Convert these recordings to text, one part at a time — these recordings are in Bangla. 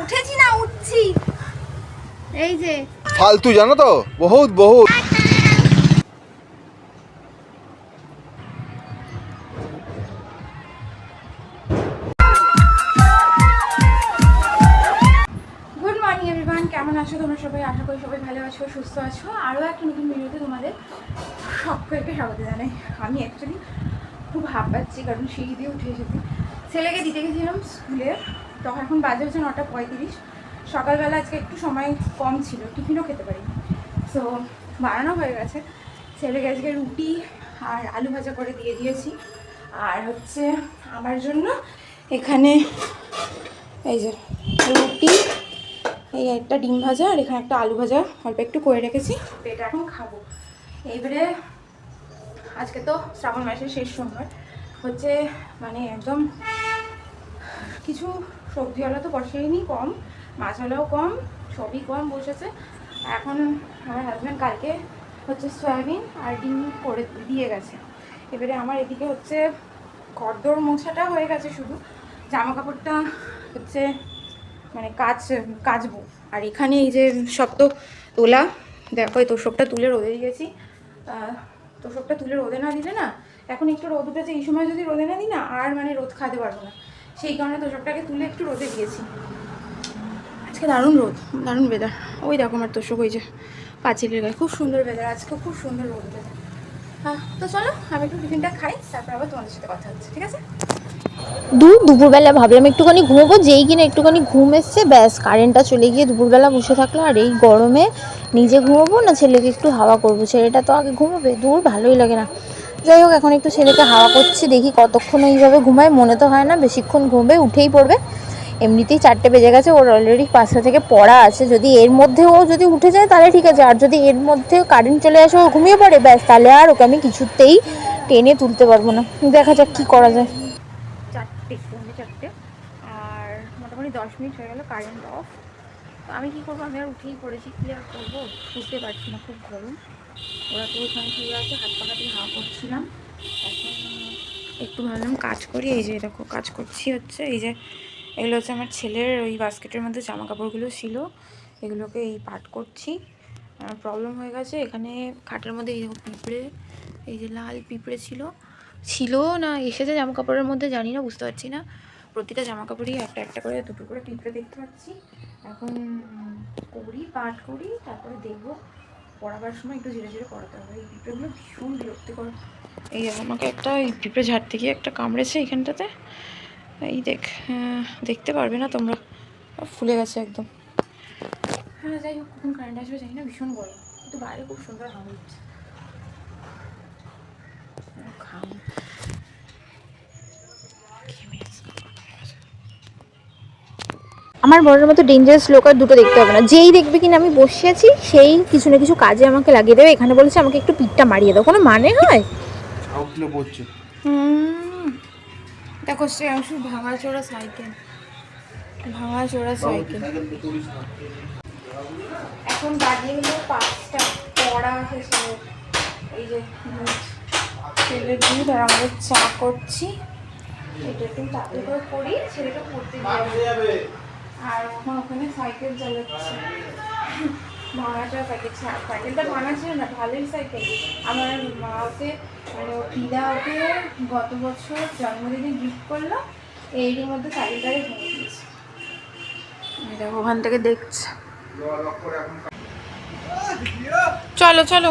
উঠেছি না উঠছি। এই যে। ফালতু জানো তো? বহুত বহুত। গুড মর্নিং এভরিওয়ান কেমন আছো তোমরা সবাই? আশা করি সবাই ভালো আছো সুস্থ আছো। আরও একটা নতুন ভিডিওতে তোমাদের সকলকে স্বাগত জানাই। আমি অ্যাকচুয়ালি খুব হাফ পাচ্ছি কারণ সিঁড়ি দিয়ে উঠে এসেছি। ছেলেকে দিতে গেছিলাম স্কুলে তখন এখন বাজে হচ্ছে নটা পঁয়ত্রিশ। সকালবেলা আজকে একটু সময় কম ছিল, টিফিনও খেতে পারি সো বানানো হয়ে গেছে। ছেলেকে আজকে রুটি আর আলু ভাজা করে দিয়ে দিয়েছি। আর হচ্ছে আমার জন্য এখানে এই যে রুটি, এই একটা ডিম ভাজা আর এখানে একটা আলু ভাজা। অল্প একটু করে রেখেছি এটা এখন খাব। এইবারে আজকে তো শ্রাবণ মাসের শেষ সোমবার। হচ্ছে মানে একদম কিছু সবজিওয়ালা তো বসেইনি, কম, মাছওয়ালাও কম, সবই কম বসেছে। এখন আমার হাজব্যান্ড কালকে হচ্ছে সয়াবিন আর ডিম করে দিয়ে গেছে। এবারে আমার এদিকে হচ্ছে কর্দর মোছাটা হয়ে গেছে শুধু। জামা কাপড়টা হচ্ছে মানে কাচ কাচবো। আর এখানে এই যে সব তো তোলা, দেখো এই তোষকটা তুলে রোদে দিয়েছি। তোষকটা তুলে রোদে না দিলে না, এখন একটু রোদ উঠেছে, এই সময় যদি রোদে না দিই না, আর মানে রোদ খাতে পারব না। সেই কারণে তোষকটাকে তুলে একটু রোদে দিয়েছি। আজকে দারুণ রোদ দারুণ বেদার ওই দেখো আমার তোষক ওই যে পাঁচিলের গায়ে। খুব সুন্দর বেদার আজকে খুব সুন্দর রোদ বেদার হ্যাঁ তো চলো আমি একটু টিফিনটা খাই তারপর আবার তোমাদের সাথে কথা হচ্ছে ঠিক আছে? দু দুপুরবেলা ভাবলাম একটুখানি ঘুমোবো যেই কিনা একটুখানি ঘুম এসছে ব্যাস কারেন্টটা চলে গিয়ে দুপুরবেলা বসে থাকল আর এই গরমে নিজে ঘুমোবো না ছেলেকে একটু হাওয়া করব। ছেলেটা তো আগে ঘুমোবে দূর ভালোই লাগে না। যাই হোক, এখন একটু ছেলেকে হাওয়া করছি, দেখি কতক্ষণ এইভাবে ঘুমায়। মনে তো হয় না, বেশিক্ষণ ঘুমবে, উঠেই পড়বে। এমনিতেই চারটে বেজে গেছে, ওর অলরেডি পাঁচটা থেকে পড়া আছে। যদি এর মধ্যে ও যদি উঠে যায়, তাহলে ঠিক আছে। আর যদি এর মধ্যে কারেন্ট চলে আসে, ও ঘুমিয়ে পড়ে, ব্যাস, তাহলে আর ওকে আমি কিছুতেই টেনে তুলতে পারব না। দেখা যাক কী করা যায়। চারটে চারটে। আর মোটামুটি দশ মিনিট হয়ে গেল কারেন্ট অফ আমি কী করব? আমি আর উঠেই পড়েছি, কী আর করব? বুঝতে পারছি না, খুব গরম। ওরা তো ওখানে শুয়ে আছে হাত পাকা দিয়ে হাওয়া করছিলাম। এখন একটু ভাবলাম কাজ করি, এই যে দেখো কাজ করছি হচ্ছে, এই যে এগুলো হচ্ছে আমার ছেলের ওই বাস্কেটের মধ্যে জামা কাপড়গুলো ছিল, এগুলোকে এই পাট করছি। প্রবলেম হয়ে গেছে, এখানে খাটের মধ্যে এই পিঁপড়ে, এই যে লাল পিঁপড়ে ছিল ছিল না, এসেছে জামা কাপড়ের মধ্যে, জানি না, বুঝতে পারছি না। প্রতিটা জামা কাপড়ই একটা একটা করে দুটো করে পিঁপড়ে দেখতে পাচ্ছি। এখন করি, পাট করি, তারপরে দেখব। পড়াবার সময় একটু ধীরে ধীরে পড়াতে হবে। এই পিঁপড়েগুলো ভীষণ বিরক্তিকর। এই আমাকে একটা এই পিঁপড়ে ঝাড় থেকে একটা কামড়েছে এইখানটাতে। এই দেখ দেখতে পারবে না তোমরা। ফুলে গেছে একদম। হ্যাঁ যাই হোক কখন কারেন্ট আসবে জানি না ভীষণ গরম। কিন্তু বাইরে খুব সুন্দর হাওয়া ঘাম ঘেমে আমার বড়ের মতো ডেঞ্জারাস লোক আর দুটো দেখতে হবে না। যেই দেখবে কিনা আমি বসে আছি সেই কিছু না কিছু কাজে আমাকে লাগিয়ে দেবে। এখানে বলেছে আমাকে একটু পিঠটা মারিয়ে দাও। কোনো মানে হয়? আউটলে পড়ছে হুম। দেখো সে শুধু ভাঙা চোরা সাইকেল ভাঙা চোরা সাইকেল এখন বাজিয়ে হলো পাঁচটা পড়া শেষ এই যে ছেলের দুধ আর আমাদের চা করছি। এটা একটু তাড়াতাড়ি করে করি ছেলেটা পড়তে যাবে। আর এখন ওখানে সাইকেল চালাচ্ছে। ভাঙাটা সাইকেল সাইকেলটা ভাঙা ছিল না ভালোই সাইকেল। আমার মা ওকে মানে ও দিদা ওকে গত বছর জন্মদিনে গিফট করল এরই মধ্যে সাইকেলটাকে ভেঙে দিয়েছে। এই ওখান থেকে দেখছে। চলো চলো।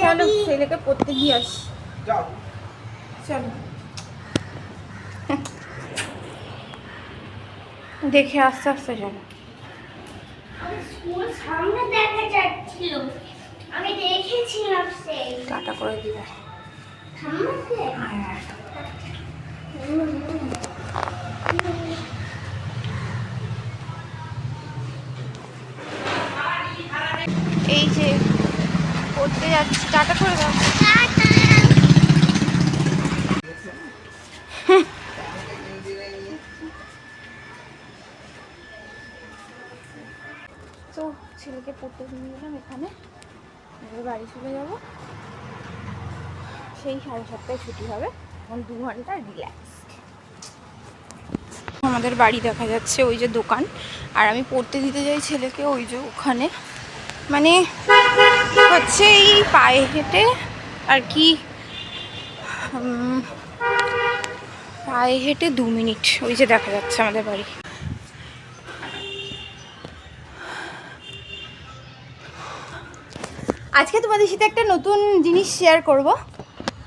চলো ছেলেকে পড়তে দিয়ে আস। চলো। দেখে আস্তে আস্তে চলো সামনে দেখা আমি দেখেছিলাম সেই। টাটা করে দিবে। এই যে পড়তে যাচ্ছি। টাটা করে দাও। তো ছেলেকে পড়তে নিয়ে গেলাম এখানে। এবার বাড়ি চলে যাব। সেই সাড়ে সাতটায় ছুটি হবে। এখন দু ঘণ্টা রিল্যাক্স আমাদের বাড়ি দেখা যাচ্ছে ওই যে দোকান। আর আমি পড়তে দিতে যাই ছেলেকে ওই যে ওখানে। মানে হচ্ছে এই পায়ে হেঁটে আর কি পায়ে হেঁটে দু মিনিট। ওই যে দেখা যাচ্ছে আমাদের বাড়ি। আজকে তোমাদের সাথে একটা নতুন জিনিস শেয়ার করব।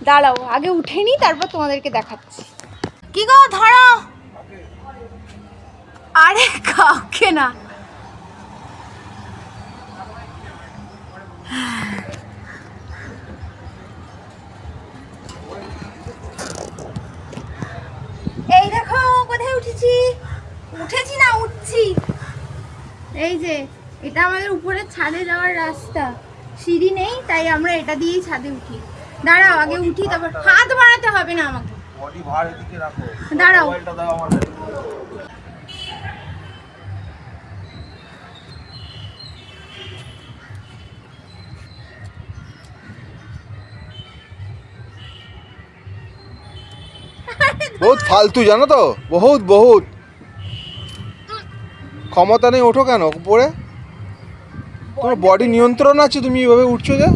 দাঁড়াও, আগে উঠে নি তারপর তোমাদেরকে দেখাচ্ছি। কি গো, ধরো। আরে কাউকে না। এই দেখো, কোথায় উঠেছি? উঠেছি না, উঠছি। এই যে, এটা আমাদের উপরে ছাদে যাওয়ার রাস্তা। সিঁড়ি নেই তাই আমরা এটা দিয়েই ছাদে উঠি। দাঁড়াও আগে উঠি তারপর হাত বাড়াতে হবে না আমাকে। বডি ভার এদিকে রাখো। দাঁড়াও। মোবাইলটা দাও আমার কাছে। বহুত ফালতু জানো তো? বহুত বহুত। ক্ষমতা নেই ওঠো কেন? উপরে? তোমার বডি নিয়ন্ত্রণ আছে? তুমি এইভাবে উঠছো যে?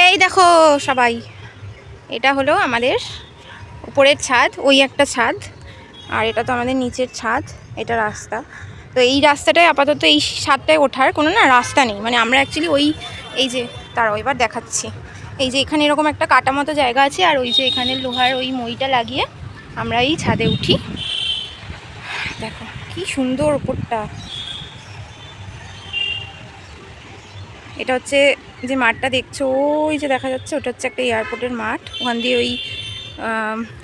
এই দেখো সবাই, এটা হলো আমাদের উপরের ছাদ, ওই একটা ছাদ, আর এটা তো আমাদের নিচের ছাদ, এটা রাস্তা। তো এই রাস্তাটায় আপাতত এই ছাদটায় ওঠার কোনো না রাস্তা নেই। মানে আমরা অ্যাকচুয়ালি ওই, এই যে তারাও এবার দেখাচ্ছি। এই যে এখানে এরকম একটা কাটা মতো জায়গা আছে, আর ওই যে এখানে লোহার ওই মইটা লাগিয়ে আমরা এই ছাদে উঠি। দেখো, কি সুন্দর ওপরটা এটা হচ্ছে যে মাঠটা দেখছ, ওই যে দেখা যাচ্ছে, ওটা হচ্ছে একটা এয়ারপোর্টের মাঠ। ওখান দিয়ে ওই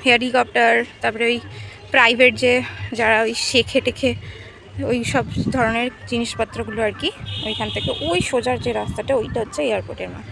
হেলিকপ্টার তারপরে ওই প্রাইভেট যে যারা ওই শেখে টেখে, ওই সব ধরনের জিনিসপত্রগুলো আর কি, ওইখান থেকে। ওই সোজার যে রাস্তাটা, ওইটা হচ্ছে এয়ারপোর্টের মাঠ।